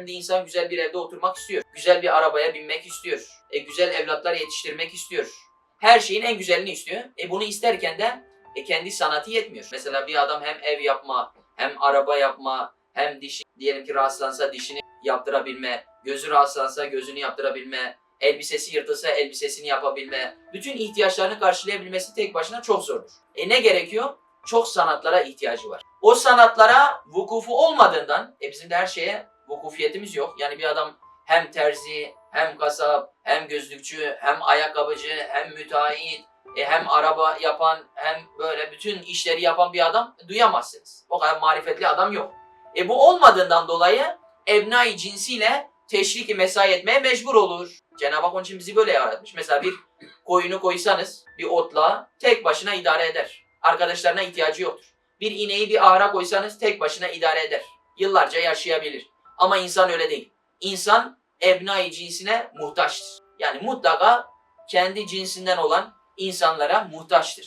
Şimdi insan güzel bir evde oturmak istiyor. Güzel bir arabaya binmek istiyor. E, güzel evlatlar yetiştirmek istiyor. Her şeyin en güzelini istiyor. E, bunu isterken de e, kendi sanatı yetmiyor. Mesela bir adam hem ev yapma, hem araba yapma, hem dişi diyelim ki rahatsızlansa dişini yaptırabilme, gözü rahatsızlansa gözünü yaptırabilme, elbisesi yırtılsa elbisesini yapabilme, bütün ihtiyaçlarını karşılayabilmesi tek başına çok zordur. E ne gerekiyor? Çok sanatlara ihtiyacı var. O sanatlara vukufu olmadığından, e bizim de her şeye vukufiyetimiz yok. Yani bir adam hem terzi, hem kasap, hem gözlükçü, hem ayakkabıcı, hem müteahhit, e, hem araba yapan, hem böyle bütün işleri yapan bir adam duyamazsınız. O kadar marifetli adam yok. E bu olmadığından dolayı ebnai cinsiyle teşriki mesai etmeye mecbur olur. Cenab-ı Hak onun için bizi böyle yaratmış. Mesela bir koyunu koysanız bir otla tek başına idare eder. Arkadaşlarına ihtiyacı yoktur. Bir ineği bir ahıra koysanız tek başına idare eder. Yıllarca yaşayabilir. Ama insan öyle değil. İnsan ebnai cinsine muhtaçtır. Yani mutlaka kendi cinsinden olan insanlara muhtaçtır.